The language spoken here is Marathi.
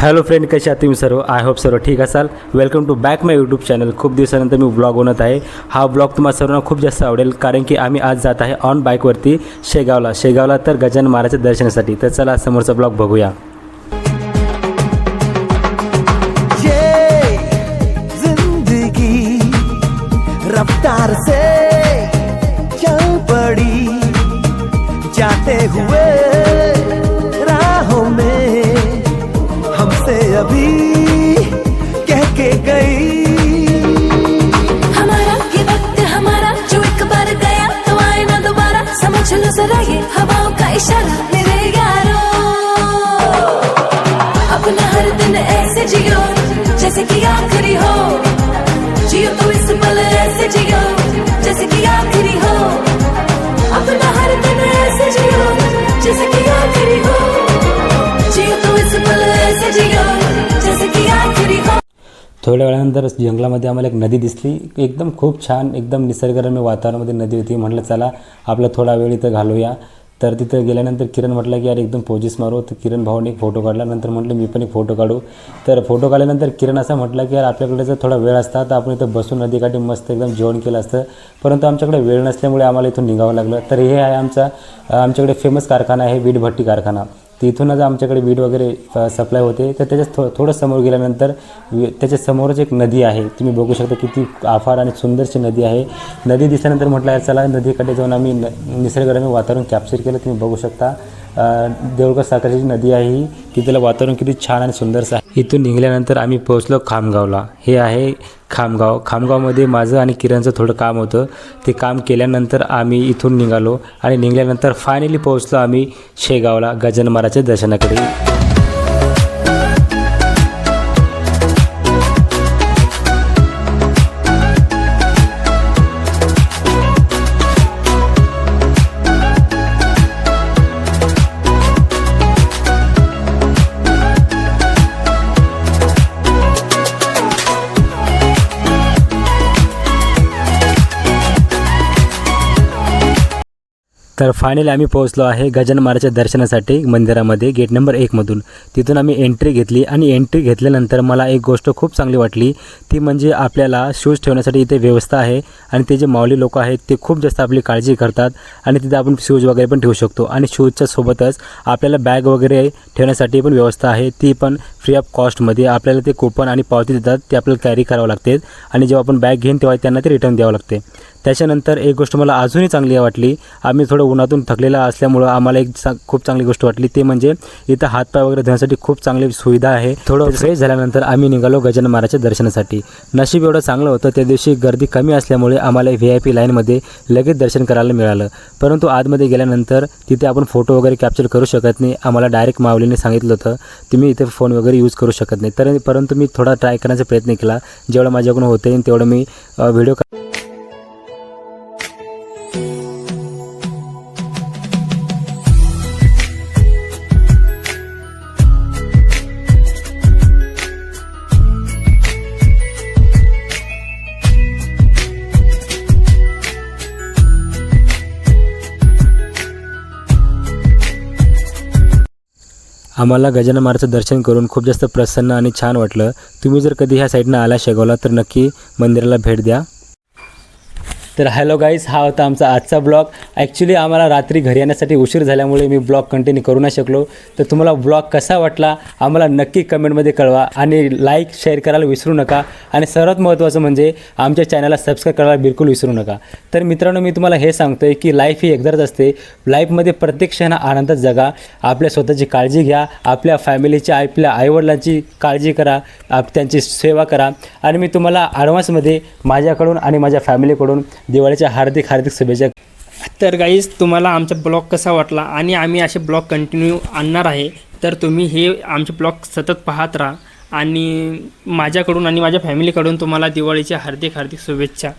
हॅलो फ्रेंड कसे आहात तुम्ही सर्व? आय होप सर्व ठीक असाल. Welcome to back my YouTube channel खूप दिवसानंतर मी ब्लॉग होणार आहे. हा ब्लॉग तुम्हाला सर्वांना खूप जास्त आवडेल कारण की आम्ही आज जात आहे ऑन बाईकवरती शेगावला. शेगावला तर गजानन महाराजच्या दर्शनासाठी. तर चला समोरचा ब्लॉग बघूया. रफ्तार से चल पड़ी जाते हुए कभी थोड्या वेळानंतर जंगलामध्ये आम्हाला एक नदी दिसली. एकदम खूप छान एकदम निसर्गरम्य वातावरणामध्ये नदी होती. म्हटलं चला आपला थोडा वेळ इथं घालूया. तर तिथं गेल्यानंतर किरण म्हटलं की यार एकदम पोजीस मारू. तर किरण भाऊने एक फोटो काढला. नंतर म्हटलं मी पण एक फोटो काढू. तर फोटो काढल्यानंतर किरण असं म्हटलं की यार आपल्याकडे जर थोडा वेळ असता तर आपण इथं बसून नदीकाठी मस्त एकदम जेवण केलं असतं. परंतु आमच्याकडे वेळ नसल्यामुळे आम्हाला इथून निघावं लागलं. तर हे आहे आमचा आमच्याकडे फेमस कारखाना आहे वीट भट्टी कारखाना. तिथूनच आमच्याकडे वीड वगैरे सप्लाय होते. तर त्याच्यात थो थोडं समोर गेल्यानंतर वि- त्याच्या समोरच एक नदी आहे. तुम्ही बघू शकता किती आफाड आणि सुंदरशी नदी आहे. नदी दिसल्यानंतर म्हटलं यार चला नदीकडे जाऊन आम्ही न निसर्गरम्य वातावरण कॅप्चर केलं. तुम्ही बघू शकता अं, साखरची नदी आहे ही. तिथलं वातावरण किती छान आणि सुंदरसं आहे इथून निघाल्यानंतर आम्ही पोहोचलो खामगावला. हे आहे खामगाव खामगावमध्ये माझं आणि किरणचं थोडं काम होतं. ते काम केल्यानंतर आम्ही इथून निघालो आणि निघाल्यानंतर फायनली पोहोचलो आम्ही शेगावला गजानन महाराजच्या दर्शनाकडे. तर फायनली आम्ही पोहोचलो आहे गजानन महाराजच्या दर्शनासाठी मंदिरामध्ये गेट नंबर एकमधून तिथून आम्ही एंट्री घेतली आणि एंट्री घेतल्यानंतर मला एक गोष्ट खूप चांगली वाटली. ती म्हणजे आपल्याला शूज ठेवण्यासाठी इथे व्यवस्था आहे आणि ते जे माऊली लोक आहेत ते खूप जास्त आपली काळजी करतात आणि तिथे आपण शूज वगैरे पण ठेवू शकतो. आणि शूजच्या सोबतच आपल्याला बॅग वगैरे ठेवण्यासाठी पण व्यवस्था आहे. ती पण फ्री ऑफ कॉस्टमध्ये आपल्याला ते कुपन आणि पावती देतात ते आपल्याला कॅरी करावं लागते. आणि जेव्हा आपण बॅग घेईन तेव्हा त्यांना ते रिटर्न द्यावं लागते. त्याच्यानंतर एक गोष्ट मला अजूनही चांगली वाटली. आम्ही थोडं उन्हातून थकलेला असल्यामुळं आम्हाला एक चा खूप चांगली गोष्ट वाटली. ते म्हणजे इथं हातपाय वगैरे धुण्यासाठी खूप चांगली सुविधा आहे. थोडं फ्रेश झाल्यानंतर आम्ही निघालो गजानन महाराजच्या दर्शनासाठी. नशीब एवढं चांगलं होतं त्या दिवशी गर्दी कमी असल्यामुळे आम्हाला व्ही आय पी लाईनमध्ये लगेच दर्शन करायला मिळालं. परंतु आतमध्ये गेल्यानंतर तिथे आपण फोटो वगैरे कॅप्चर करू शकत नाही. आम्हाला डायरेक्ट माऊलीने सांगितलं होतं तुम्ही इथे फोन वगैरे यूज करू शकत नाही. तर परंतु मी थोडा ट्राय करण्याचा प्रयत्न केला. जेवढं माझ्याकडून होते तेवढं मी व्हिडिओ आम्हाला गजानन महाराजचं दर्शन करून खूप जास्त प्रसन्न आणि छान वाटलं. तुम्ही जर कधी ह्या साईडनं आला शेगावला तर नक्की मंदिराला भेट द्या. तर हॅलो गाईज हा होता आमचा आजचा ब्लॉग ॲक्च्युली आम्हाला रात्री घरी येण्यासाठी उशीर झाल्यामुळे मी ब्लॉग कंटिन्यू करू नाही शकलो. तर तुम्हाला ब्लॉग कसा वाटला आम्हाला नक्की कमेंटमध्ये कळवा. आणि लाईक शेअर करायला विसरू नका. आणि सर्वात महत्त्वाचं म्हणजे आमच्या चॅनलला सबस्क्राईब करायला बिलकुल विसरू नका. तर मित्रांनो मी तुम्हाला हे सांगतो आहे की लाईफ ही एकदाच असते. लाईफमध्ये प्रत्येक क्षण आनंदात जगा. आपल्या स्वतःची काळजी घ्या. आपल्या फॅमिलीच्या आपल्या आईवडिलांची काळजी करा. आप त्यांची सेवा करा. आणि मी तुम्हाला ॲडव्हान्समध्ये माझ्याकडून आणि माझ्या फॅमिलीकडून दिवाळीच्या हार्दिक हार्दिक शुभेच्छा. तर गाईज तुम्हाला आमचा ब्लॉग कसा वाटला आणि आम्ही असे ब्लॉग कंटिन्यू आणणार आहे तर तुम्ही हे आमचे ब्लॉग सतत पाहत राहा. आणि माझ्याकडून आणि माझ्या फॅमिलीकडून तुम्हाला दिवाळीच्या हार्दिक हार्दिक शुभेच्छा.